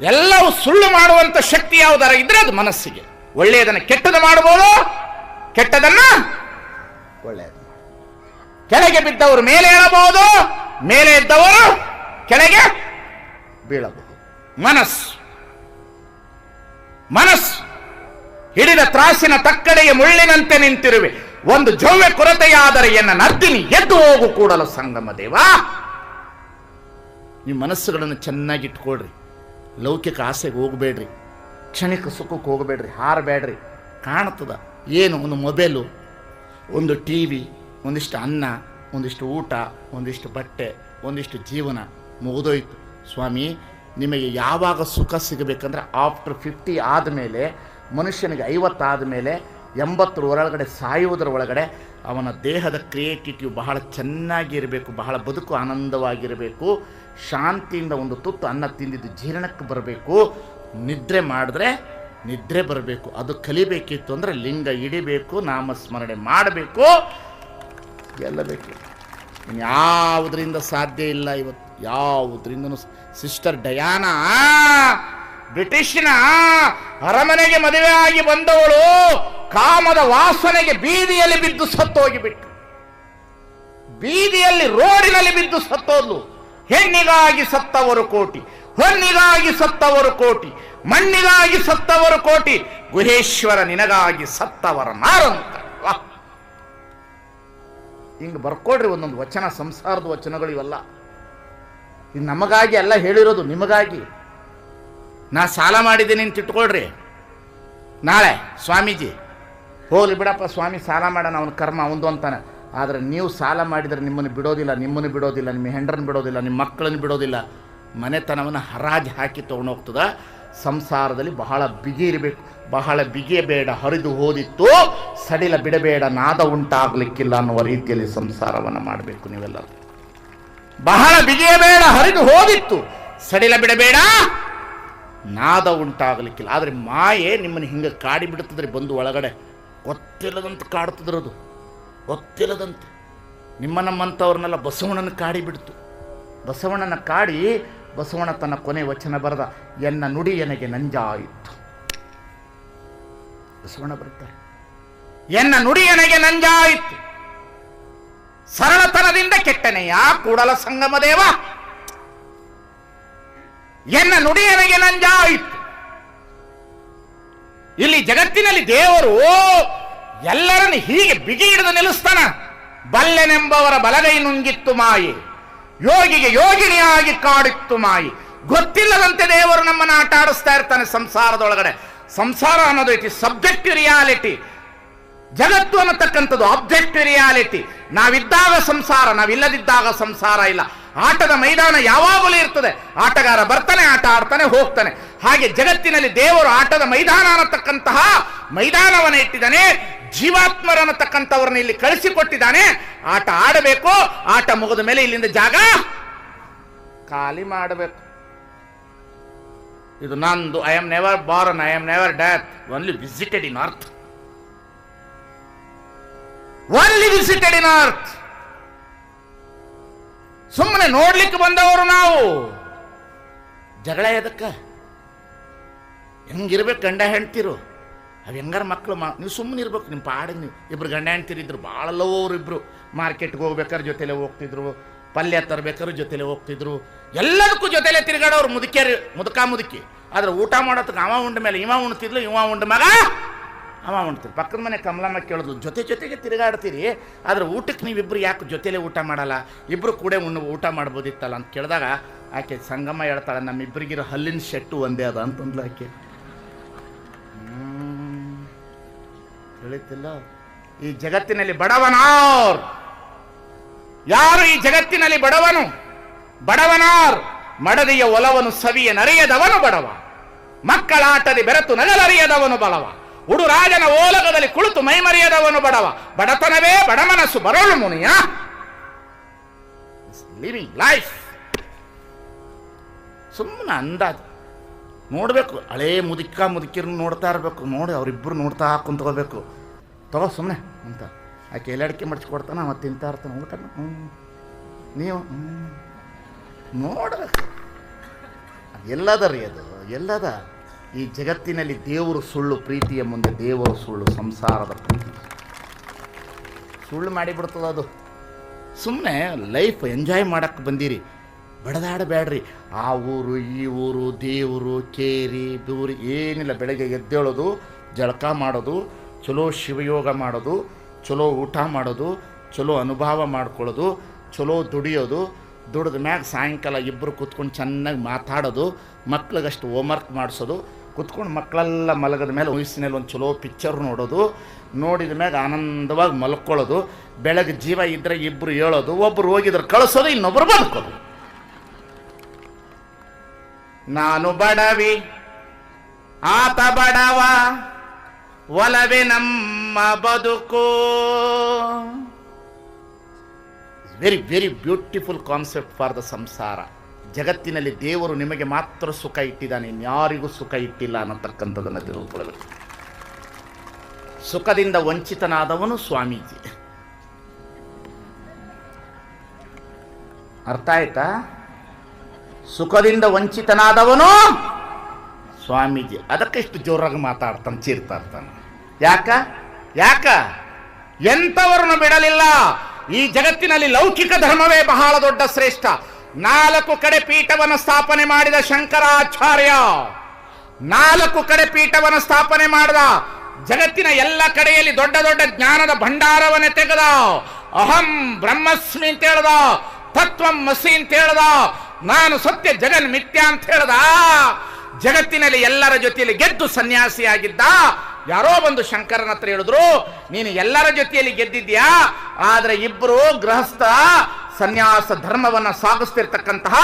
ಎಲ್ಲವೂ ಸುಳ್ಳು ಮಾಡುವಂತ ಶಕ್ತಿ ಯಾವುದಾರ ಇದ್ರೆ ಅದು ಮನಸ್ಸಿಗೆ. ಒಳ್ಳೆಯದನ್ನು ಕೆಟ್ಟದ್ದು ಮಾಡಬಹುದು ಕೆಟ್ಟದನ್ನ ಒಳ್ಳೆಯದು ಕೆಳಗೆ ಬಿದ್ದವರು ಮೇಲೆ ಏಳಬಹುದು, ಮೇಲೆ ಇದ್ದವರು ಕೆಳಗೆ ಬೀಳಬಹುದು. ಮನಸ್ಸು. ಮನಸ್ಸು. ಹಿಡಿದ ತ್ರಾಸಿನ ತಕ್ಕಡೆಯ ಮುಳ್ಳಿನಂತೆ ನಿಂತಿರುವೆ. ಒಂದು ಜವ್ಯ ಕೊರತೆಯಾದರೆ ಎನ್ನ ನದ್ದಿನಿ ಎದ್ದು ಹೋಗು ಕೂಡಲು ಸಂಗಮ ದೇವ. ನಿಮ್ಮ ಮನಸ್ಸುಗಳನ್ನು ಚೆನ್ನಾಗಿ ಇಟ್ಕೊಳ್ರಿ ಲೌಕಿಕ ಆಸೆಗೆ ಹೋಗಬೇಡ್ರಿ. ಕ್ಷಣಿಕ ಸುಖಕ್ಕೆ ಹೋಗಬೇಡ್ರಿ. ಹಾರಬೇಡ್ರಿ. ಕಾಣ್ತದ. ಏನು? ಒಂದು ಮೊಬೈಲು, ಒಂದು ಟಿ ವಿ, ಒಂದಿಷ್ಟು ಅನ್ನ, ಒಂದಿಷ್ಟು ಊಟ, ಒಂದಿಷ್ಟು ಬಟ್ಟೆ, ಒಂದಿಷ್ಟು ಜೀವನ ಮುಗಿದೋಯ್ತು. ಸ್ವಾಮಿ, ನಿಮಗೆ ಯಾವಾಗ ಸುಖ ಸಿಗಬೇಕಂದ್ರೆ ಆಫ್ಟರ್ ಫಿಫ್ಟಿ ಆದಮೇಲೆ, ಮನುಷ್ಯನಿಗೆ ಐವತ್ತಾದ ಮೇಲೆ ಎಂಬತ್ತರ ಒಳಗಡೆ, ಸಾಯುವುದರ ಒಳಗಡೆ, ಅವನ ದೇಹದ ಕ್ರಿಯೇಟಿವಿಟಿ ಬಹಳ ಚೆನ್ನಾಗಿರಬೇಕು ಬಹಳ ಬದುಕು ಆನಂದವಾಗಿರಬೇಕು. ಶಾಂತಿಯಿಂದ ಒಂದು ತುತ್ತು ಅನ್ನ ತಿಂದಿದ್ದು ಜೀರ್ಣಕ್ಕೆ ಬರಬೇಕು. ನಿದ್ರೆ ಮಾಡಿದ್ರೆ ನಿದ್ರೆ ಬರಬೇಕು. ಅದು ಕಲಿಬೇಕಿತ್ತು ಅಂದರೆ ಲಿಂಗ ಹಿಡಿಬೇಕು, ನಾಮಸ್ಮರಣೆ ಮಾಡಬೇಕು. ಎಲ್ಲ ಬೇಕು. ಯಾವುದರಿಂದ ಸಾಧ್ಯ ಇಲ್ಲ ಇವತ್ತು. ಯಾವುದರಿಂದ ಸಿಸ್ಟರ್ ಡಯಾನ, ಬ್ರಿಟಿಷ್ನ ಅರಮನೆಗೆ ಮದುವೆ ಆಗಿ ಬಂದವಳು, ಕಾಮದ ವಾಸನೆಗೆ ಬೀದಿಯಲ್ಲಿ ಬಿದ್ದು ಸತ್ತೋಗಿಬಿಟ್ಟು ಬೀದಿಯಲ್ಲಿ ರೋಡಿನಲ್ಲಿ ಬಿದ್ದು ಸತ್ತೋದ್ಲು. ಹೆಣ್ಣಿಗಾಗಿ ಸತ್ತವರು ಕೋಟಿ, ಹೊನ್ನಿಗಾಗಿ ಸತ್ತವರು ಕೋಟಿ, ಮಣ್ಣಿಗಾಗಿ ಸತ್ತವರು ಕೋಟಿ, ಗುಹೇಶ್ವರ ನಿನಗಾಗಿ ಸತ್ತವರ ನಾರಂತ ಹಿಂಗೆ ಬರ್ಕೊಡ್ರಿ ಒಂದೊಂದು ವಚನ, ಸಂಸಾರದ ವಚನಗಳು ಇವೆಲ್ಲ. ಇದು ನಮಗಾಗಿ ಎಲ್ಲ ಹೇಳಿರೋದು, ನಿಮಗಾಗಿ. ನಾ ಸಾಲ ಮಾಡಿದ್ದೀನಿ ಅಂತ ಇಟ್ಕೊಳ್ರಿ. ನಾಳೆ ಸ್ವಾಮೀಜಿ, ಹೋಗ್ಲಿ ಬಿಡಪ್ಪ ಸ್ವಾಮಿ, ಸಾಲ ಮಾಡೋಣ, ಅವನ ಕರ್ಮ, ಅವಂದು ಅಂತಾನೆ. ಆದರೆ ನೀವು ಸಾಲ ಮಾಡಿದರೆ ನಿಮ್ಮನ್ನು ಬಿಡೋದಿಲ್ಲ ನಿಮ್ಮನ್ನು ಬಿಡೋದಿಲ್ಲ, ನಿಮ್ಮ ಹೆಂಡ್ರನ್ನ ಬಿಡೋದಿಲ್ಲ, ನಿಮ್ಮ ಮಕ್ಕಳನ್ನು ಬಿಡೋದಿಲ್ಲ. ಮನೆತನವನ್ನು ಹರಾಜು ಹಾಕಿ ತೊಗೊಂಡೋಗ್ತದ ಸಂಸಾರದಲ್ಲಿ ಬಹಳ ಬಿಗಿ ಇರಬೇಕು, ಬಹಳ ಬಿಗಿಯಬೇಡ ಹರಿದು ಹೋದಿತ್ತು, ಸಡಿಲ ಬಿಡಬೇಡ, ನಾದ ಉಂಟಾಗಲಿಕ್ಕಿಲ್ಲ ಅನ್ನುವ ರೀತಿಯಲ್ಲಿ ಸಂಸಾರವನ್ನು ಮಾಡಬೇಕು ನೀವೆಲ್ಲರೂ. ಬಹಳ ಬಿಗಿಯ ಬೇಡ, ಹರಿದು ಹೋದಿತ್ತು, ಸಡಿಲ ಬಿಡಬೇಡ, ನಾದ ಉಂಟಾಗಲಿಕ್ಕಿಲ್ಲ. ಆದರೆ ಮಾಯೆ ನಿಮ್ಮನ್ನು ಹಿಂಗೆ ಕಾಡಿ ಬಂದು ಒಳಗಡೆ. ಗೊತ್ತಿಲ್ಲದಂತೆ ಕಾಡ್ತದ್ರದು ಗೊತ್ತಿಲ್ಲದಂತೆ. ನಿಮ್ಮ ನಮ್ಮಂಥವ್ರನ್ನೆಲ್ಲ ಬಸವಣ್ಣನ ಕಾಡಿ ಬಿಡ್ತು. ಬಸವಣ್ಣನ ಕಾಡಿ ಬಸವಣ್ಣ ತನ್ನ ಕೊನೆ ವಚನ ಬರೆದ, ಎನ್ನ ನುಡಿ ಎನಗೆ ನಂಜಾಯಿತು. ಬಸವಣ್ಣ ಬರುತ್ತಾರೆ ಎನ್ನ ನುಡಿ ಎನಗೆ ನಂಜಾಯಿತು. ಸರಳತನದಿಂದ ಕೆಟ್ಟನೆಯ ಕೂಡಲ ಸಂಗಮ ದೇವ. ಎನ್ನ ನುಡಿ ಎನಗೆ ನಂಜಾಯಿತು. ಇಲ್ಲಿ ಜಗತ್ತಿನಲ್ಲಿ ದೇವರು ಎಲ್ಲರನ್ನು ಹೀಗೆ ಬಿಗಿ ಹಿಡಿದು ನಿಲ್ಲಿಸ್ತಾನ. ಬಲ್ಲೆನೆಂಬವರ ಬಲಗೈ ನುಂಗಿತ್ತು ಮಾಯಿ. ಯೋಗಿಗೆ ಯೋಗಿನಿಯಾಗಿ ಕಾಡಿತ್ತು ಮಾಯಿ. ಗೊತ್ತಿಲ್ಲದಂತೆ ದೇವರು ನಮ್ಮನ್ನು ಆಟ ಆಡಿಸ್ತಾ ಇರ್ತಾನೆ ಸಂಸಾರದೊಳಗಡೆ. ಸಂಸಾರ ಅನ್ನೋದು ಐತಿ ಸಬ್ಜೆಕ್ಟಿವ್ ರಿಯಾಲಿಟಿ ಜಗತ್ತು ಅನ್ನತಕ್ಕಂಥದ್ದು ಆಬ್ಜೆಕ್ಟಿವ್ ರಿಯಾಲಿಟಿ ನಾವಿದ್ದಾಗ ಸಂಸಾರ, ನಾವಿಲ್ಲದಿದ್ದಾಗ ಸಂಸಾರ ಇಲ್ಲ. ಆಟದ ಮೈದಾನ ಯಾವಾಗಲೂ ಇರ್ತದೆ. ಆಟಗಾರ ಬರ್ತಾನೆ, ಆಟ ಆಡ್ತಾನೆ, ಹೋಗ್ತಾನೆ. ಹಾಗೆ ಜಗತ್ತಿನಲ್ಲಿ ದೇವರು ಆಟದ ಮೈದಾನ ಅನ್ನತಕ್ಕಂತಹ ಮೈದಾನವನ್ನು ಇಟ್ಟಿದ್ದಾನೆ. ಜೀವಾತ್ಮರನ್ನತಕ್ಕಂಥವ್ರನ್ನ ಇಲ್ಲಿ ಕಳಿಸಿಕೊಟ್ಟಿದ್ದಾನೆ. ಆಟ ಆಡಬೇಕು, ಆಟ ಮುಗಿದ ಮೇಲೆ ಇಲ್ಲಿಂದ ಜಾಗ ಖಾಲಿ ಮಾಡಬೇಕು. ಇದು ನಂದು I am never born I am never death only visited in earth only visited in earth ಸುಮ್ಮನೆ ನೋಡ್ಲಿಕ್ಕೆ ಬಂದವರು ನಾವು. ಜಗಳ ಎದಕ್ಕ ಹೆಂಗಿರ್ಬೇಕು ಗಂಡ ಹೆಂಡ್ತಿರು? ಅವು ಹೆಂಗಾರ ಮಕ್ಕಳು ಮಾ ನೀವು ಸುಮ್ಮನೆ ಇರ್ಬೇಕು ನಿಮ್ಮ ಪಾಡಿಗೆ ನೀವು ಇಬ್ರು ಗಂಡ ಹೆಂಡ್ತಿರಿದ್ರು ಭಾಳ ಲವ್ರು ಇಬ್ರು. ಮಾರ್ಕೆಟ್ಗೆ ಹೋಗ್ಬೇಕಾದ್ರೆ ಜೊತೆಲೆ ಹೋಗ್ತಿದ್ರು, ಪಲ್ಯ ತರಬೇಕಾದ್ರೆ ಜೊತೆಲೆ ಹೋಗ್ತಿದ್ರು. ಎಲ್ಲದಕ್ಕೂ ಜೊತೆಲೆ ತಿರುಗಾಡೋರು ಮುದುಕಿಯರು, ಮುದುಕ ಮುದುಕಿ. ಆದ್ರೆ ಊಟ ಮಾಡೋದಕ್ಕೆ ಅವ ಉಂಡ ಮೇಲೆ, ಇವ ಉಣ್ತಿದ್ಲು, ಇವ ಉಂಡ ಮಗ ಅವ ಉಣ್ತಿದ್ರು ಪಕ್ಕದ ಮನೆ ಕಮಲಮ್ಮ ಕೇಳಿದ್ಲು ಜೊತೆ ಜೊತೆಗೆ ತಿರುಗಾಡ್ತೀರಿ, ಆದ್ರೆ ಊಟಕ್ಕೆ ನೀವಿಬ್ರು ಯಾಕೆ ಜೊತೆಲೆ ಊಟ ಮಾಡಲ್ಲ? ಇಬ್ರು ಕೂಡ ಉಣ್ಣು, ಊಟ ಮಾಡ್ಬೋದಿತ್ತಲ್ಲ ಅಂತ ಕೇಳಿದಾಗ ಆಕೆ ಸಂಗಮ್ಮ ಹೇಳ್ತಾಳೆ ನಮ್ಮಿಬ್ಬರಿಗಿರೋ ಹಲ್ಲಿನ ಶೆಟ್ಟು ಒಂದೇ ಅದ ಅಂತಂದ್ಲು ಆಕೆ. ತಿಳಿತಿಲ್ಲ ಈ ಜಗತ್ತಿನಲ್ಲಿ ಬಡವನಾರ್. ಯಾರು ಈ ಜಗತ್ತಿನಲ್ಲಿ ಬಡವನು? ಬಡವನಾರ್. ಮಡದಿಯ ಒಲವನು ಸವಿಯ ನರೆಯದವನು ಬಡವ. ಮಕ್ಕಳಾಟದಿ ಬೆರೆತು ನಗಲರಿಯದವನು ಬಡವ. ಉಡುರಾಜನ ಓಲಗದಲ್ಲಿ ಕುಳಿತು ಮೈಮರಿಯದವನು ಬಡವ. ಬಡತನವೇ ಬಡಮನಸ್ಸು ಬರೋಳು ಮುನಿಯ. ಲಿವಿಂಗ್ ಲೈಫ್ ಸುಮ್ಮನೆ ಅಂದಾಜು. ನೋಡಬೇಕು, ಹಳೇ ಮುದುಕ ಮುದುಕಿರನ್ನ ನೋಡ್ತಾ ಇರಬೇಕು. ನೋಡಿ ಅವರಿಬ್ಬರು ನೋಡ್ತಾ ಕುಂತ್ಕೋಬೇಕು ತಗೋ ಸುಮ್ಮನೆ ಅಂತ. ಆಕೆ ಎಲ್ಲಡಿಕೆ ಮಡ್ಚಿಕೊಡ್ತಾನೆ ಮತ್ತು ತಿಂತಾ ಇರ್ತಾನೆ ಊಟ ಹ್ಞೂ ನೀವು ಹ್ಞೂ ನೋಡ್ಬೇಕು ಎಲ್ಲದ ರೀ ಅದು, ಎಲ್ಲದ? ಈ ಜಗತ್ತಿನಲ್ಲಿ ದೇವರು ಸುಳ್ಳು, ಪ್ರೀತಿಯ ಮುಂದೆ ದೇವರು ಸುಳ್ಳು, ಸಂಸಾರದ ಪ್ರೀತಿ. ಸುಳ್ಳು ಮಾಡಿಬಿಡ್ತದ ಅದು. ಸುಮ್ಮನೆ ಲೈಫ್ ಎಂಜಾಯ್ ಮಾಡಕ್ಕೆ ಬಂದಿರಿ. ಬಡದಾಡಬೇಡ್ರಿ. ಆ ಊರು, ಈ ಊರು, ದೇವರು, ಕೇರಿ ದೂರಿ ಏನಿಲ್ಲ, ಬೆಳಗ್ಗೆ ಎದ್ದೇಳೋದು, ಜಳಕ ಮಾಡೋದು ಚಲೋ ಶಿವಯೋಗ ಮಾಡೋದು, ಚಲೋ ಊಟ ಮಾಡೋದು, ಚಲೋ ಅನುಭವ ಮಾಡ್ಕೊಳ್ಳೋದು, ಚಲೋ ದುಡಿಯೋದು, ದುಡಿದ ಮ್ಯಾಗ ಸಾಯಂಕಾಲ ಇಬ್ಬರು ಕೂತ್ಕೊಂಡು ಚೆನ್ನಾಗಿ ಮಾತಾಡೋದು, ಮಕ್ಳಿಗಷ್ಟು ಹೋಮ್ವರ್ಕ್ ಮಾಡಿಸೋದು, ಕೂತ್ಕೊಂಡು ಮಕ್ಕಳೆಲ್ಲ ಮಲಗದ ಮೇಲೆ ವಯಸ್ಸಿನಲ್ಲಿ ಒಂದು ಚಲೋ ಪಿಕ್ಚರ್ ನೋಡೋದು, ನೋಡಿದ ಮ್ಯಾಗ ಆನಂದವಾಗಿ ಮಲ್ಕೊಳ್ಳೋದು, ಬೆಳಗ್ಗೆ ಜೀವ ಇದ್ದರೆ ಇಬ್ಬರು ಹೇಳೋದು ಒಬ್ಬರು ಹೋಗಿದ್ರೆ ಕಳಿಸೋದು ಇನ್ನೊಬ್ಬರು ಬದುಕೋದು ನಾನು ಬಡವಿ, ಆತ ಬಡವ ಒಲವೇ ನಮ್ಮ ಬದುಕು. Very very beautiful concept for the ಸಂಸಾರ ಜಗತ್ತಿನಲ್ಲಿ ದೇವರು ನಿಮಗೆ ಮಾತ್ರ ಸುಖ ಇಟ್ಟಿದ್ದಾನೆ ಇನ್ಯಾರಿಗೂ ಸುಖ ಇಟ್ಟಿಲ್ಲ ಅನ್ನತಕ್ಕಂಥದ್ದನ್ನು ತಿಳ್ಕೊಳ್ಬೇಕು ಸುಖದಿಂದ ವಂಚಿತನಾದವನು ಸ್ವಾಮೀಜಿ. ಅರ್ಥ ಆಯ್ತಾ? ಸುಖದಿಂದ ವಂಚಿತನಾದವನು ಸ್ವಾಮೀಜಿ, ಅದಕ್ಕೆ ಇಷ್ಟು ಜೋರಾಗಿ ಮಾತಾಡ್ತಾನೆ ಚೀರ್ತಾ ಇರ್ತಾನೆ ಯಾಕ? ಯಾಕ? ಎಂಥವರನ್ನು ಬಿಡಲಿಲ್ಲ. ಈ ಜಗತ್ತಿನಲ್ಲಿ ಲೌಕಿಕ ಧರ್ಮವೇ ಬಹಳ ದೊಡ್ಡ ಶ್ರೇಷ್ಠ. ನಾಲ್ಕು ಕಡೆ ಪೀಠವನ್ನು ಸ್ಥಾಪನೆ ಮಾಡಿದ ಶಂಕರಾಚಾರ್ಯ. ನಾಲ್ಕು ಕಡೆ ಪೀಠವನ್ನು ಸ್ಥಾಪನೆ ಮಾಡಿದ. ಜಗತ್ತಿನ ಎಲ್ಲ ಕಡೆಯಲ್ಲಿ ದೊಡ್ಡ ದೊಡ್ಡ ಜ್ಞಾನದ ಭಂಡಾರವನ್ನೇ ತೆಗೆದ. ಅಹಂ ಬ್ರಹ್ಮಸ್ಮಿ ಅಂತ ಹೇಳ್ದ. ತತ್ವಂ ಮಸಿ ಅಂತ ಹೇಳ್ದ. ನಾನು ಸತ್ಯ ಜಗನ್ ಮಿಥ್ಯ ಅಂತ ಹೇಳ್ದ. ಜಗತ್ತಿನಲ್ಲಿ ಎಲ್ಲರ ಜೊತೆಯಲ್ಲಿ ಗೆದ್ದು ಸನ್ಯಾಸಿಯಾಗಿದ್ದ ಯಾರೋ ಒಂದು ಶಂಕರನ ಹತ್ರ ಹೇಳಿದ್ರು, ನೀನು ಎಲ್ಲರ ಜೊತೆಯಲ್ಲಿ ಗೆದ್ದಿದ್ಯಾ ಆದ್ರೆ ಇಬ್ಬರು ಗೃಹಸ್ಥ ಸನ್ಯಾಸ ಧರ್ಮವನ್ನ ಸಾಗಿಸ್ತಿರ್ತಕ್ಕಂತಹ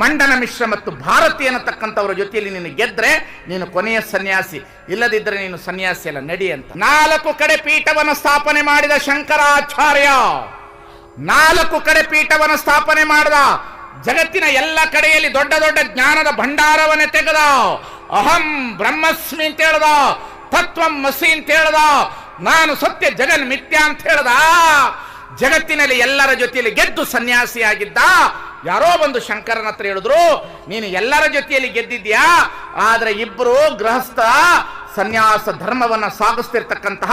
ಮಂಡನ ಮಿಶ್ರ ಮತ್ತು ಭಾರತಿ ಅನ್ನತಕ್ಕಂಥವ್ರ ಜೊತೆಯಲ್ಲಿ ನೀನು ಗೆದ್ರೆ ನೀನು ಕೊನೆಯ ಸನ್ಯಾಸಿ. ಇಲ್ಲದಿದ್ದರೆ ನೀನು ಸನ್ಯಾಸಿ ಅಲ್ಲ, ನಡಿ ಅಂತ. ನಾಲ್ಕು ಕಡೆ ಪೀಠವನ್ನು ಸ್ಥಾಪನೆ ಮಾಡಿದ ಶಂಕರಾಚಾರ್ಯ, ನಾಲ್ಕು ಕಡೆ ಪೀಠವನ್ನು ಸ್ಥಾಪನೆ ಮಾಡಿದ ಜಗತ್ತಿನ ಎಲ್ಲ ಕಡೆಯಲ್ಲಿ ದೊಡ್ಡ ದೊಡ್ಡ ಜ್ಞಾನದ ಭಂಡಾರವನ್ನೇ ತೆಗೆದ. ಅಹಂ ಬ್ರಹ್ಮಸ್ಮಿ ಅಂತ ಹೇಳ್ದ. ತತ್ವಂ ಮಸಿ ಅಂತ ಹೇಳ್ದ. ನಾನು ಸತ್ಯ ಜಗನ್ ಮಿಥ್ಯ ಅಂತ ಹೇಳ್ದ. ಜಗತ್ತಿನಲ್ಲಿ ಎಲ್ಲರ ಜೊತೆಯಲ್ಲಿ ಗೆದ್ದು ಸನ್ಯಾಸಿಯಾಗಿದ್ದ. ಯಾರೋ ಒಂದು ಶಂಕರನ ಹತ್ರ ಹೇಳಿದ್ರು, ನೀನು ಎಲ್ಲರ ಜೊತೆಯಲ್ಲಿ ಗೆದ್ದಿದ್ಯಾ ಆದ್ರೆ ಇಬ್ಬರು ಗೃಹಸ್ಥ ಸನ್ಯಾಸ ಧರ್ಮವನ್ನು ಸಾಗಿಸ್ತಿರ್ತಕ್ಕಂತಹ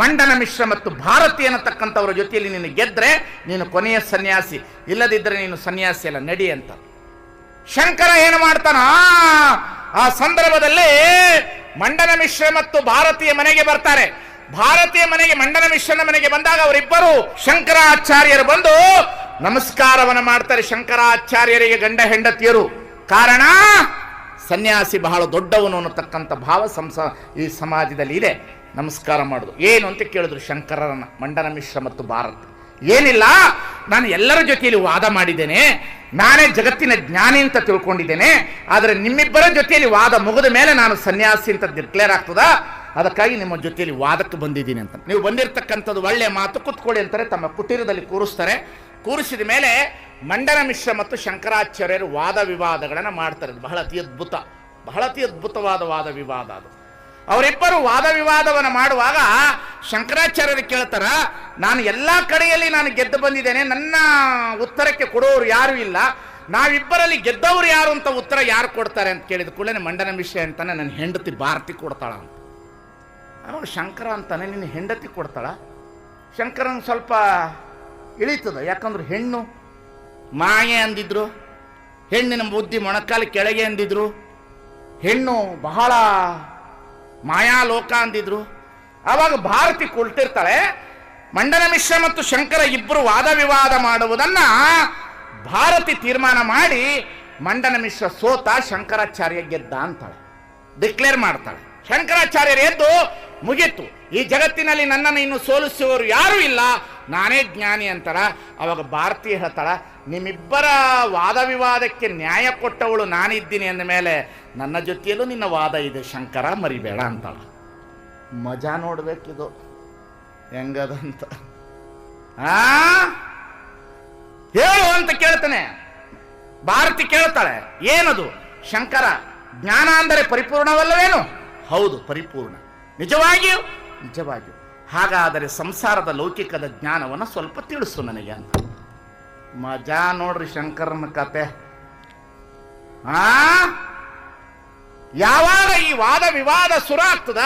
ಮಂಡನ ಮಿಶ್ರ ಮತ್ತು ಭಾರತಿ ಅನ್ನತಕ್ಕಂಥವ್ರ ಜೊತೆಯಲ್ಲಿ ನೀನು ಗೆದ್ರೆ ನೀನು ಕೊನೆಯ ಸನ್ಯಾಸಿ. ಇಲ್ಲದಿದ್ದರೆ ನೀನು ಸನ್ಯಾಸಿ ಅಲ್ಲ, ನಡಿ ಅಂತ. ಶಂಕರ ಏನು ಮಾಡ್ತಾನ? ಆ ಸಂದರ್ಭದಲ್ಲಿ ಮಂಡನ ಮಿಶ್ರ ಮತ್ತು ಭಾರತೀಯ ಮನೆಗೆ ಬರ್ತಾರೆ. ಭಾರತೀಯ ಮನೆಗೆ, ಮಂಡನ ಮಿಶ್ರನ ಮನೆಗೆ ಬಂದಾಗ ಅವರಿಬ್ಬರು ಶಂಕರಾಚಾರ್ಯರು ಬಂದು ನಮಸ್ಕಾರವನ್ನು ಮಾಡ್ತಾರೆ. ಶಂಕರಾಚಾರ್ಯರಿಗೆ ಗಂಡ ಹೆಂಡತಿಯರು. ಕಾರಣ ಸನ್ಯಾಸಿ ಬಹಳ ದೊಡ್ಡವನು ಅನ್ನತಕ್ಕಂಥ ಭಾವ ಸಂಸ ಈ ಸಮಾಜದಲ್ಲಿ ಇದೆ. ನಮಸ್ಕಾರ ಮಾಡೋದು. ಏನು ಅಂತ ಕೇಳಿದ್ರು ಶಂಕರನ ಮಂಡನ ಮಿಶ್ರ ಮತ್ತು ಭಾರತ. ಏನಿಲ್ಲ, ನಾನು ಎಲ್ಲರ ಜೊತೆಯಲ್ಲಿ ವಾದ ಮಾಡಿದ್ದೇನೆ. ನಾನೇ ಜಗತ್ತಿನ ಜ್ಞಾನಿ ಅಂತ ತಿಳ್ಕೊಂಡಿದ್ದೇನೆ. ಆದರೆ ನಿಮ್ಮಿಬ್ಬರ ಜೊತೆಯಲ್ಲಿ ವಾದ ಮುಗಿದ ಮೇಲೆ ನಾನು ಸನ್ಯಾಸಿ ಅಂತ ಡಿಕ್ಲೇರ್ ಆಗ್ತದ? ಅದಕ್ಕಾಗಿ ನಿಮ್ಮ ಜೊತೆಯಲ್ಲಿ ವಾದಕ್ಕೆ ಬಂದಿದ್ದೀನಿ ಅಂತ. ನೀವು ಬಂದಿರತಕ್ಕಂಥದ್ದು ಒಳ್ಳೆಯ ಮಾತು, ಕುತ್ಕೊಳ್ಳಿ ಅಂತಾರೆ, ತಮ್ಮ ಕುಟೀರದಲ್ಲಿ ಕೂರಿಸ್ತಾರೆ. ಕೂರಿಸಿದ ಮೇಲೆ ಮಂಡನ ಮಿಶ್ರ ಮತ್ತು ಶಂಕರಾಚಾರ್ಯರು ವಾದ ವಿವಾದಗಳನ್ನು ಮಾಡ್ತಾರೆ. ಬಹಳ ಅದ್ಭುತ. ಬಹಳ ಅತಿ ಅದ್ಭುತವಾದ ವಾದ ವಿವಾದ ಅದು. ಅವರಿಬ್ಬರು ವಾದ ವಿವಾದವನ್ನು ಮಾಡುವಾಗ ಶಂಕರಾಚಾರ್ಯರು ಕೇಳ್ತಾರ, ನಾನು ಎಲ್ಲ ಕಡೆಯಲ್ಲಿ ನಾನು ಗೆದ್ದು ಬಂದಿದ್ದೇನೆ, ನನ್ನ ಉತ್ತರಕ್ಕೆ ಕೊಡೋರು ಯಾರು ಇಲ್ಲ. ನಾವಿಬ್ಬರಲ್ಲಿ ಗೆದ್ದವರು ಯಾರು ಅಂತ ಉತ್ತರ ಯಾರು ಕೊಡ್ತಾರೆ? ಅಂತ ಕೇಳಿದ ಕೂಡಲೇ ಮಂಡನ ಮಿಶ್ರ ಅಂತಾನೆ ನನ್ನ ಹೆಂಡತಿ ಭಾರತಿ ಕೊಡ್ತಾಳ ಅಂತ. ಅವಾಗ ಶಂಕರ ಅಂತಾನೆ, ನಿನ್ನ ಹೆಂಡತಿ ಕೊಡ್ತಾಳ? ಶಂಕರನ ಸ್ವಲ್ಪ ಇಳೀತದ. ಯಾಕಂದ್ರೆ ಹೆಣ್ಣು ಮಾಯೆ ಅಂದಿದ್ರು, ಹೆಣ್ಣಿನ ಬುದ್ಧಿ ಮೊಣಕಾಲು ಕೆಳಗೆ ಅಂದಿದ್ರು, ಹೆಣ್ಣು ಬಹಳ ಮಾಯಾಲೋಕ ಅಂದಿದ್ರು. ಆವಾಗ ಭಾರತಿ ಕುಳ್ತಿರ್ತಾಳೆ, ಮಂಡನ ಮಿಶ್ರ ಮತ್ತು ಶಂಕರ ಇಬ್ಬರು ವಾದ ವಿವಾದ ಮಾಡುವುದನ್ನ ಭಾರತಿ ತೀರ್ಮಾನ ಮಾಡಿ ಮಂಡನ ಮಿಶ್ರ ಸೋತ ಶಂಕರಾಚಾರ್ಯ ಗೆದ್ದ ಅಂತಾಳೆ. ಡಿಕ್ಲೇರ್ ಮಾಡ್ತಾಳೆ. ಶಂಕರಾಚಾರ್ಯರು ಎದ್ದು ಮುಗೀತು. ಈ ಜಗತ್ತಿನಲ್ಲಿ ನನ್ನನ್ನು ಇನ್ನು ಸೋಲಿಸುವವರು ಯಾರೂ ಇಲ್ಲ. ನಾನೇ ಜ್ಞಾನಿ ಅಂತಾರ, ಅವಾಗ ಭಾರತಿ ಹೇಳ್ತಾಳ, ನಿಮ್ಮಿಬ್ಬರ ವಾದ ವಿವಾದಕ್ಕೆ ನ್ಯಾಯ ಕೊಟ್ಟವಳು ನಾನಿದ್ದೀನಿ ಅಂದ ಮೇಲೆ, ನನ್ನ ಜೊತೆಯಲ್ಲೂ ನಿನ್ನ ವಾದ ಇದೆ ಶಂಕರ, ಮರಿಬೇಡ ಅಂತಾಳ. ಮಜಾ ನೋಡ್ಬೇಕಿದು. ಹೆಂಗದಂತ. ಆ? ಹೇಳು ಅಂತ ಕೇಳ್ತಾನೆ. ಭಾರತಿ ಕೇಳ್ತಾಳೆ, ಏನದು? ಶಂಕರ, ಜ್ಞಾನ ಅಂದರೆ ಪರಿಪೂರ್ಣವಲ್ಲವೇನು? ಹೌದು, ಪರಿಪೂರ್ಣ. ನಿಜವಾಗಿಯೂ? ನಿಜವಾಗಿಯೂ. ಹಾಗಾದರೆ ಸಂಸಾರದ ಲೌಕಿಕದ ಜ್ಞಾನವನ್ನು ಸ್ವಲ್ಪ ತಿಳಿಸು ನನಗೆ ಅಂತ. ಮಜಾ ನೋಡ್ರಿ ಶಂಕರನ ಕತೆ. ಆ? ಯಾವಾಗ ಈ ವಾದ ವಿವಾದ ಸುರಾಗ್ತದ?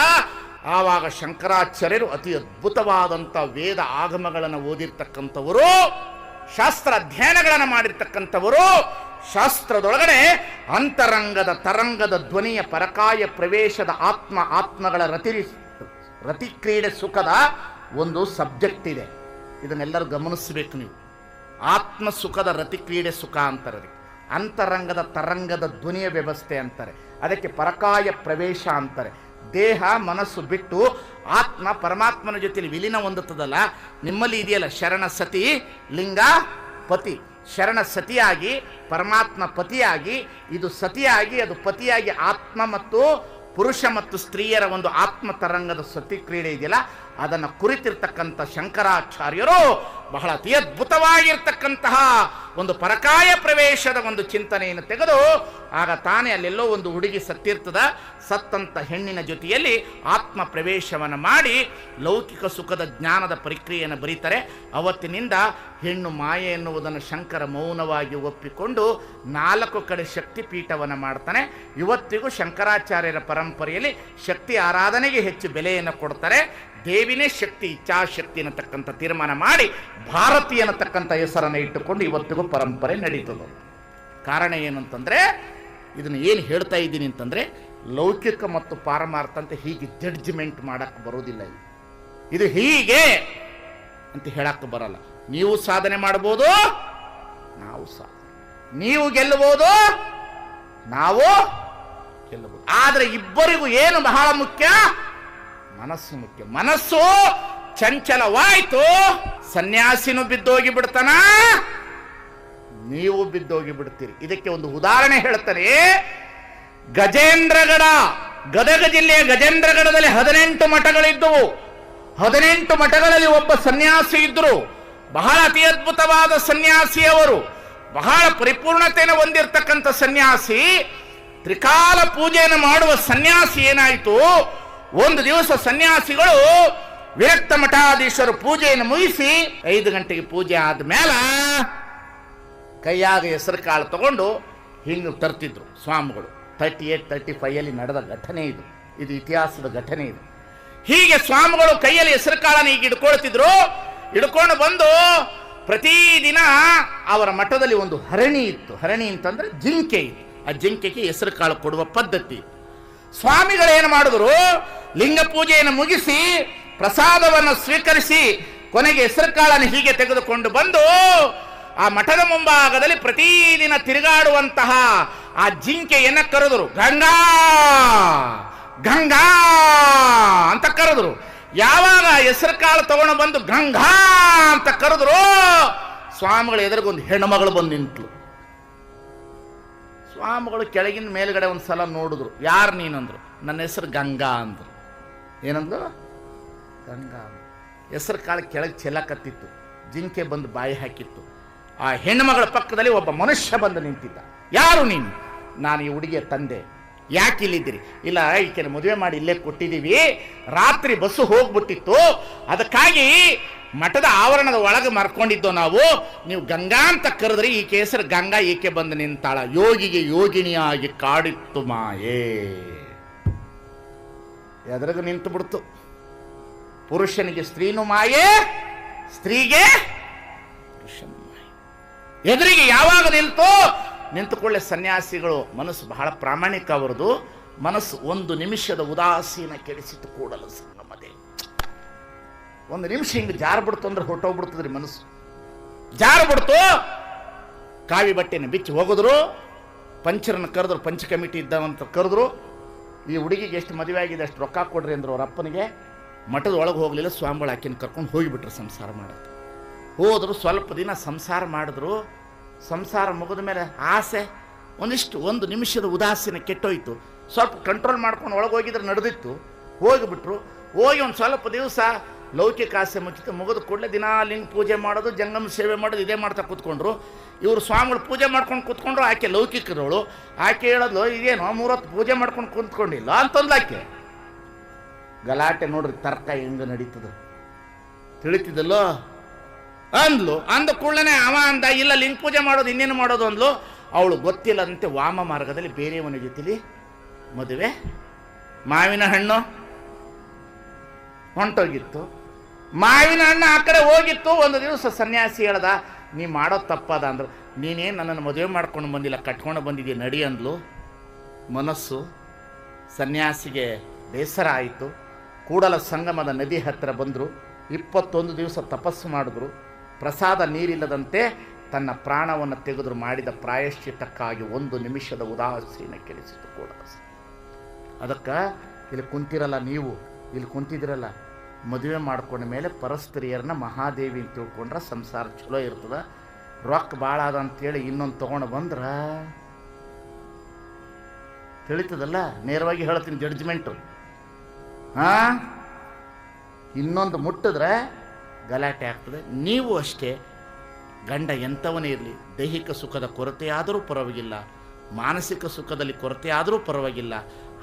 ಆವಾಗ ಶಂಕರಾಚಾರ್ಯರು ಅತಿ ಅದ್ಭುತವಾದಂಥ ವೇದ ಆಗಮಗಳನ್ನು ಓದಿರ್ತಕ್ಕಂಥವರು, ಶಾಸ್ತ್ರ ಅಧ್ಯಯನಗಳನ್ನು ಮಾಡಿರ್ತಕ್ಕಂಥವರು, ಶಾಸ್ತ್ರದೊಳಗಡೆ ಅಂತರಂಗದ ತರಂಗದ ಧ್ವನಿಯ ಪರಕಾಯ ಪ್ರವೇಶದ ಆತ್ಮ ಆತ್ಮಗಳ ರತಿ ರತಿಕ್ರೀಡೆ ಸುಖದ ಒಂದು ಸಬ್ಜೆಕ್ಟ್ ಇದೆ. ಇದನ್ನೆಲ್ಲರೂ ಗಮನಿಸಬೇಕು ನೀವು. ಆತ್ಮ ಸುಖದ ರತಿಕ್ರೀಡೆ ಸುಖ ಅಂತಾರೆ ಅದಕ್ಕೆ. ಅಂತರಂಗದ ತರಂಗದ ಧ್ವನಿಯ ವ್ಯವಸ್ಥೆ ಅಂತಾರೆ. ಅದಕ್ಕೆ ಪರಕಾಯ ಪ್ರವೇಶ ಅಂತಾರೆ. ದೇಹ, ಮನಸ್ಸು ಬಿಟ್ಟು ಆತ್ಮ, ಪರಮಾತ್ಮನ ಜೊತೆಲಿ ವಿಲೀನ ಹೊಂದುತ್ತದಲ್ಲ, ನಿಮ್ಮಲ್ಲಿ ಇದೆಯಲ್ಲ, ಶರಣ ಸತಿ, ಲಿಂಗ ಪತಿ. ಶರಣ ಸತಿಯಾಗಿ, ಪರಮಾತ್ಮ ಪತಿಯಾಗಿ, ಇದು ಸತಿಯಾಗಿ, ಅದು ಪತಿಯಾಗಿ ಆತ್ಮ ಮತ್ತು ಪುರುಷ ಮತ್ತು ಸ್ತ್ರೀಯರ ಒಂದು ಆತ್ಮ ತರಂಗದ ಸತಿ ಕ್ರೀಡೆ ಇದೆಯಲ್ಲ ಅದನ್ನು ಕುರಿತಿರ್ತಕ್ಕಂಥ ಶಂಕರಾಚಾರ್ಯರು ಬಹಳ ಅತಿ ಅದ್ಭುತವಾಗಿರ್ತಕ್ಕಂತಹ ಒಂದು ಪರಕಾಯ ಪ್ರವೇಶದ ಒಂದು ಚಿಂತನೆಯನ್ನು ತೆಗೆದು ಆಗ ತಾನೇ ಅಲ್ಲೆಲ್ಲೋ ಒಂದು ಹುಡುಗಿ ಸತ್ತಿರ್ತದ. ಸತ್ತಂತ ಹೆಣ್ಣಿನ ಜೊತೆಯಲ್ಲಿ ಆತ್ಮ ಪ್ರವೇಶವನ್ನು ಮಾಡಿ ಲೌಕಿಕ ಸುಖದ ಜ್ಞಾನದ ಪ್ರಕ್ರಿಯೆಯನ್ನು ಬರೀತಾರೆ. ಅವತ್ತಿನಿಂದ ಹೆಣ್ಣು ಮಾಯೆ ಎನ್ನುವುದನ್ನು ಶಂಕರ ಮೌನವಾಗಿ ಒಪ್ಪಿಕೊಂಡು ನಾಲ್ಕು ಕಡೆ ಶಕ್ತಿ ಪೀಠವನ್ನು ಮಾಡ್ತಾನೆ. ಇವತ್ತಿಗೂ ಶಂಕರಾಚಾರ್ಯರ ಪರಂಪರೆಯಲ್ಲಿ ಶಕ್ತಿ ಆರಾಧನೆಗೆ ಹೆಚ್ಚು ಬೆಲೆಯನ್ನು ಕೊಡ್ತಾರೆ. ದೇವಿನೇ ಶಕ್ತಿ, ಇಚ್ಛಾಶಕ್ತಿ ಅನ್ನತಕ್ಕಂಥ ತೀರ್ಮಾನ ಮಾಡಿ ಭಾರತೀಯ ಅನ್ನತಕ್ಕಂಥ ಹೆಸರನ್ನು ಇಟ್ಟುಕೊಂಡು ಇವತ್ತಿಗೂ ಪರಂಪರೆ ನಡೀತದೆ. ಕಾರಣ ಏನು ಅಂತಂದರೆ ಇದನ್ನು ಏನು ಹೇಳ್ತಾ ಇದ್ದೀನಿ ಅಂತಂದರೆ, ಲೌಕಿಕ ಮತ್ತು ಪಾರಮಾರ್ಥ ಅಂತ ಹೀಗೆ ಜಡ್ಜ್ಮೆಂಟ್ ಮಾಡೋಕ್ಕೆ ಬರೋದಿಲ್ಲ ಇಲ್ಲಿ ಇದು ಹೀಗೆ ಅಂತ ಹೇಳಕ್ಕೆ ಬರಲ್ಲ. ನೀವು ಸಾಧನೆ ಮಾಡ್ಬೋದು, ನಾವು ಸಾಧನೆ. ನೀವು ಗೆಲ್ಲಬಹುದು ನಾವು ಗೆಲ್ಲಬಹುದು ಆದರೆ ಇಬ್ಬರಿಗೂ ಏನು ಬಹಳ ಮುಖ್ಯ? ಮನಸ್ಸು ಮುಖ್ಯ. ಮನಸ್ಸು ಚಂಚಲವಾಯ್ತು, ಸನ್ಯಾಸಿನೂ ಬಿದ್ದೋಗಿ ಬಿಡ್ತಾನ? ನೀವು ಬಿದ್ದೋಗಿ ಬಿಡ್ತೀರಿ. ಇದಕ್ಕೆ ಒಂದು ಉದಾಹರಣೆ ಹೇಳ್ತಾರೆ ಗಜೇಂದ್ರಗಡ, ಗದಗ ಜಿಲ್ಲೆಯ ಗಜೇಂದ್ರಗಡದಲ್ಲಿ ಹದಿನೆಂಟು ಮಠಗಳಿದ್ದವು. ಹದಿನೆಂಟು ಮಠಗಳಲ್ಲಿ ಒಬ್ಬ ಸನ್ಯಾಸಿ ಇದ್ರು. ಬಹಳ ಅತಿ ಅದ್ಭುತವಾದ ಸನ್ಯಾಸಿಯವರು ಬಹಳ ಪರಿಪೂರ್ಣತೆಯನ್ನು ಹೊಂದಿರತಕ್ಕಂಥ ಸನ್ಯಾಸಿ. ತ್ರಿಕಾಲ ಪೂಜೆಯನ್ನು ಮಾಡುವ ಸನ್ಯಾಸಿ ಏನಾಯಿತು? ಒಂದು ದಿವಸ ಸನ್ಯಾಸಿಗಳು ವಿರಕ್ತ ಮಠಾಧೀಶರು ಪೂಜೆಯನ್ನು ಮುಗಿಸಿ ಐದು ಗಂಟೆಗೆ ಪೂಜೆ ಆದ್ಮೇಲೆ ಕೈಯಾಗ ಹೆಸರು ಕಾಳು ತಗೊಂಡು ಹಿಂಗೆ ತರ್ತಿದ್ರು ಸ್ವಾಮಿಗಳು. ತರ್ಟಿ ಏಟ್ ತರ್ಟಿ ಫೈಯಲ್ಲಿ ನಡೆದ ಘಟನೆ ಇದು. ಇದು ಇತಿಹಾಸದ ಘಟನೆ ಇದು. ಹೀಗೆ ಸ್ವಾಮಿಗಳು ಕೈಯಲ್ಲಿ ಹೆಸರು ಕಾಳನ್ನು ಈಗ ಹಿಡ್ಕೊಳ್ತಿದ್ರು. ಹಿಡ್ಕೊಂಡು ಬಂದು ಪ್ರತಿದಿನ ಅವರ ಮಠದಲ್ಲಿ ಒಂದು ಹರಣಿ ಇತ್ತು. ಹರಣಿ ಅಂತಂದ್ರೆ ಜಿಂಕೆ ಇತ್ತು. ಆ ಜಿಂಕೆಗೆ ಹೆಸರು ಕಾಳು ಕೊಡುವ ಪದ್ಧತಿ. ಸ್ವಾಮಿಗಳೇನು ಮಾಡಿದ್ರು? ಲಿಂಗ ಪೂಜೆಯನ್ನು ಮುಗಿಸಿ ಪ್ರಸಾದವನ್ನು ಸ್ವೀಕರಿಸಿ ಕೊನೆಗೆ ಹೆಸರು ಕಾಳನ್ನು ಹೀಗೆ ತೆಗೆದುಕೊಂಡು ಬಂದು ಆ ಮಠದ ಮುಂಭಾಗದಲ್ಲಿ ಪ್ರತಿದಿನ ತಿರುಗಾಡುವಂತಹ ಆ ಜಿಂಕೆಯನ್ನು ಕರೆದರು. ಗಂಗಾ! ಗಂಗಾ! ಅಂತ ಕರೆದರು. ಯಾವಾಗ ಹೆಸರು ಕಾಳು ತಗೊಂಡು ಬಂದು ಗಂಗಾ ಅಂತ ಕರೆದ್ರು, ಸ್ವಾಮಿಗಳ ಎದುರಿಗೊಂದು ಹೆಣ್ಣು ಮಗಳು ಬಂದು ನಿಂತಳು. ಸ್ವಾಮಿಗಳು ಕೆಳಗಿನ ಮೇಲ್ಗಡೆ ಒಂದು ಸಲ ನೋಡಿದ್ರು. ಯಾರು ನೀನಂದ್ರು? ನನ್ನ ಹೆಸರು ಗಂಗಾ ಅಂದ್ರು. ಏನಂದ್ರು? ಗಂಗಾ ಅಂದ್ರು. ಹೆಸರು ಕಾಳು ಕೆಳಗೆ ಚೆಲ್ಲಕತ್ತಿತ್ತು ಜಿಂಕೆ ಬಂದು ಬಾಯಿ ಹಾಕಿತ್ತು. ಆ ಹೆಣ್ಣುಮಗಳ ಪಕ್ಕದಲ್ಲಿ ಒಬ್ಬ ಮನುಷ್ಯ ಬಂದು ನಿಂತಿದ್ದ. ಯಾರು ನೀನು? ನಾನು ಈ ಹುಡುಗಿಯ ತಂದೆ. ಯಾಕೆ ಇಲ್ಲಿದ್ದೀರಿ? ಇಲ್ಲ, ಈಕೆನ ಮದುವೆ ಮಾಡಿ ಇಲ್ಲೇ ಕೊಟ್ಟಿದ್ದೀವಿ. ರಾತ್ರಿ ಬಸ್ಸು ಹೋಗ್ಬಿಟ್ಟಿತ್ತು. ಅದಕ್ಕಾಗಿ ಮಠದ ಆವರಣದ ಒಳಗೆ ಮರ್ಕೊಂಡಿದ್ದೋ ನಾವು, ನೀವು ಗಂಗಾ ಅಂತ ಕರೆದ್ರಿ ಈ ಹೆಸರು ಗಂಗಾ, ಈಕೆ ಬಂದು ನಿಂತಾಳ. ಯೋಗಿಗೆ ಯೋಗಿನಿಯಾಗಿ ಕಾಡಿತ್ತು ಮಾಯೇ. ಎದುರಿಗೆ ನಿಂತು ಬಿಡ್ತು. ಪುರುಷನಿಗೆ ಸ್ತ್ರೀನು ಮಾಯೆ, ಸ್ತ್ರೀಗೆ ಪುರುಷನು ಎದುರಿಗೆ ಯಾವಾಗ ನಿಲ್ತು? ನಿಂತುಕೊಳ್ಳೆ ಸನ್ಯಾಸಿಗಳು ಮನಸ್ಸು ಬಹಳ ಪ್ರಾಮಾಣಿಕ ಅವರದು ಮನಸ್ಸು ಒಂದು ನಿಮಿಷದ ಉದಾಸೀನ ಕೆಡಿಸಿತು ಕೂಡಲು ನಮ್ಮದೇ ಒಂದು ನಿಮಿಷ ಹಿಂಗೆ ಜಾರ್ಬಿಡ್ತು ಅಂದ್ರೆ ಹೊಟ್ಟೋಗ್ಬಿಡ್ತದ್ರಿ ಮನಸ್ಸು. ಜಾರ್ಬಿಡ್ತು ಕಾವಿ ಬಟ್ಟೆನ ಬಿಚ್ಚಿ ಹೋಗಿದ್ರು, ಪಂಚರನ್ನು ಕರೆದ್ರು ಪಂಚ ಕಮಿಟಿ ಇದ್ದವಂತ ಕರೆದ್ರು, ಈ ಹುಡುಗಿಗೆ ಎಷ್ಟು ಮದುವೆ ಆಗಿದೆ, ಅಷ್ಟು ರೊಕ್ಕ ಕೊಡ್ರಿ ಅಂದರು ಅವ್ರ ಅಪ್ಪನಿಗೆ. ಮಠದ ಒಳಗೆ ಹೋಗಲಿಲ್ಲ, ಸ್ವಾಮಿಗಳು ಆಕಿನ ಕರ್ಕೊಂಡು ಹೋಗಿಬಿಟ್ರು ಸಂಸಾರ ಮಾಡೋದು ಹೋದ್ರು, ಸ್ವಲ್ಪ ದಿನ ಸಂಸಾರ ಮಾಡಿದ್ರು ಸಂಸಾರ ಮುಗಿದ ಮೇಲೆ ಆಸೆ, ಒಂದಿಷ್ಟು ಒಂದು ನಿಮಿಷದ ಉದಾಸೀನ ಕೆಟ್ಟೋಯ್ತು. ಸ್ವಲ್ಪ ಕಂಟ್ರೋಲ್ ಮಾಡ್ಕೊಂಡು ಒಳಗೆ ಹೋಗಿದ್ರೆ ನಡೆದಿತ್ತು. ಹೋಗಿಬಿಟ್ರು. ಹೋಗಿ ಒಂದು ಸ್ವಲ್ಪ ದಿವಸ ಲೌಕಿಕ ಆಸೆ ಮುಚ್ಚಿತು ಮುಗಿದ ಕೂಡಲೇ ದಿನ ಲಿಂಗ ಪೂಜೆ ಮಾಡೋದು, ಜಂಗಮ ಸೇವೆ ಮಾಡೋದು, ಇದೇ ಮಾಡ್ತಾ ಕೂತ್ಕೊಂಡ್ರು. ಇವರು ಸ್ವಾಮಿಗಳು ಪೂಜೆ ಮಾಡ್ಕೊಂಡು ಕೂತ್ಕೊಂಡ್ರು, ಆಕೆ ಲೌಕಿಕರವಳು ಆಕೆ ಹೇಳೋದು ಇದೇನೋ ಮೂರತ್ತು ಪೂಜೆ ಮಾಡ್ಕೊಂಡು ಕೂತ್ಕೊಂಡಿಲ್ಲ ಅಂತಂದು ಆಕೆ. ಗಲಾಟೆ ನೋಡ್ರಿ, ತರ್ಕ ಹೆಂಗ ನಡೀತದ? ತಿಳಿತಿದಲ್ಲೋ ಅಂದ್ಲು. ಅಂದ ಕೂಡಲೇ ಅವ ಅಂದ, ಇಲ್ಲ, ಲಿಂಗ ಪೂಜೆ ಮಾಡೋದು, ಇನ್ನೇನು ಮಾಡೋದು ಅಂದ್ಲು. ಅವಳು ಗೊತ್ತಿಲ್ಲದಂತೆ ವಾಮ ಮಾರ್ಗದಲ್ಲಿ ಬೇರೆಯವನ ಜೊತೆಲಿ ಮದುವೆ. ಮಾವಿನ ಹಣ್ಣು ಹೊಂಟೋಗಿತ್ತು. ಮಾವಿನ ಹಣ್ಣು ಆ ಕಡೆ ಹೋಗಿತ್ತು. ಒಂದು ದಿವಸ ಸನ್ಯಾಸಿ ಹೇಳ್ದ, ನೀ ಮಾಡೋ ತಪ್ಪದ ಅಂದ್ರು ನೀನೇನು ನನ್ನನ್ನು ಮದುವೆ ಮಾಡ್ಕೊಂಡು ಬಂದಿಲ್ಲ, ಕಟ್ಕೊಂಡು ಬಂದಿದ್ದೀಯ ನಡಿ ಅಂದ್ಲು. ಮನಸ್ಸು ಸನ್ಯಾಸಿಗೆ ಬೇಸರ ಆಯಿತು. ಕೂಡಲ ಸಂಗಮದ ನದಿ ಹತ್ತಿರ ಬಂದರು. ಇಪ್ಪತ್ತೊಂದು ದಿವಸ ತಪಸ್ಸು ಮಾಡಿದ್ರು. ಪ್ರಸಾದ ನೀರಿಲ್ಲದಂತೆ ತನ್ನ ಪ್ರಾಣವನ್ನು ತೆಗೆದು ಮಾಡಿದ ಪ್ರಾಯಶ್ಚಿತ್ತಕ್ಕಾಗಿ ಒಂದು ನಿಮಿಷದ ಉದಾಸೀನ ಕೆಲಸಿತು ಕೂಡ. ಅದಕ್ಕೆ ಇಲ್ಲಿ ಕುಂತಿರಲ್ಲ ನೀವು, ಇಲ್ಲಿ ಕುಂತಿದಿರಲ್ಲ, ಮದುವೆ ಮಾಡ್ಕೊಂಡ ಮೇಲೆ ಪರಸ್ತ್ರೀಯರನ್ನ ಮಹಾದೇವಿ ಅಂತ ತಿಳ್ಕೊಂಡ್ರೆ ಸಂಸಾರ ಚಲೋ ಇರ್ತದೆ. ರೊಕ್ಕ ಭಾಳ ಅದ ಅಂತೇಳಿ ಇನ್ನೊಂದು ತೊಗೊಂಡು ಬಂದ್ರೆ ತಿಳಿತದಲ್ಲ? ನೇರವಾಗಿ ಹೇಳ್ತೀನಿ ಜಡ್ಜ್ಮೆಂಟು ಹಾಂ? ಇನ್ನೊಂದು ಮುಟ್ಟಿದ್ರೆ ಗಲಾಟೆ ಆಗ್ತದೆ. ನೀವು ಅಷ್ಟೇ ಗಂಡ ಎಂಥವನೇ ಇರಲಿ, ದೈಹಿಕ ಸುಖದ ಕೊರತೆ ಆದರೂ ಪರವಾಗಿಲ್ಲ, ಮಾನಸಿಕ ಸುಖದಲ್ಲಿ ಕೊರತೆ ಆದರೂ ಪರವಾಗಿಲ್ಲ,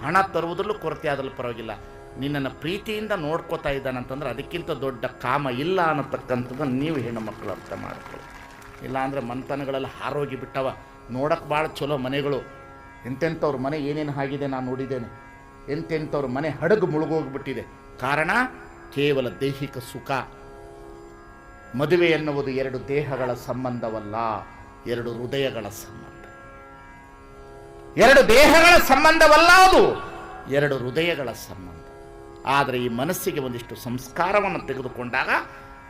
ಹಣ ತರುವುದರಲ್ಲೂ ಕೊರತೆ ಆದರೂ ಪರವಾಗಿಲ್ಲ. ನಿನ್ನನ್ನು ಪ್ರೀತಿಯಿಂದ ನೋಡ್ಕೋತಾ ಇದ್ದಾನಂತಂದ್ರೆ ಅದಕ್ಕಿಂತ ದೊಡ್ಡ ಕಾಮ ಇಲ್ಲ ಅನ್ನತಕ್ಕಂಥದ್ದನ್ನು ನೀವು ಹೆಣ್ಣು ಮಕ್ಕಳು ಅರ್ಥ ಮಾಡ್ಕೊಳ್ಳಿ. ಇಲ್ಲಾಂದರೆ ಮಂಥನಗಳೆಲ್ಲ ಹಾರೋಗಿ ಬಿಟ್ಟವ. ನೋಡಕ್ಕೆ ಭಾಳ ಚಲೋ ಮನೆಗಳು. ಎಂತೆಂಥವ್ರ ಮನೆ ಏನೇನು ಆಗಿದೆ ನಾನು ನೋಡಿದ್ದೇನೆ. ಎಂತೆಂಥವ್ರ ಮನೆ ಹಡಗು ಮುಳುಗೋಗ್ಬಿಟ್ಟಿದೆ. ಕಾರಣ ಕೇವಲ ದೈಹಿಕ ಸುಖ. ಮದುವೆ ಎನ್ನುವುದು ಎರಡು ದೇಹಗಳ ಸಂಬಂಧವಲ್ಲ, ಎರಡು ಹೃದಯಗಳ ಸಂಬಂಧ. ಎರಡು ದೇಹಗಳ ಸಂಬಂಧವಲ್ಲ ಅದು, ಎರಡು ಹೃದಯಗಳ ಸಂಬಂಧ. ಆದರೆ ಈ ಮನಸ್ಸಿಗೆ ಒಂದಿಷ್ಟು ಸಂಸ್ಕಾರವನ್ನು ತೆಗೆದುಕೊಂಡಾಗ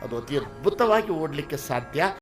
ಅದು ಅತಿ ಅದ್ಭುತವಾಗಿ ಓಡಲಿಕ್ಕೆ ಸಾಧ್ಯ.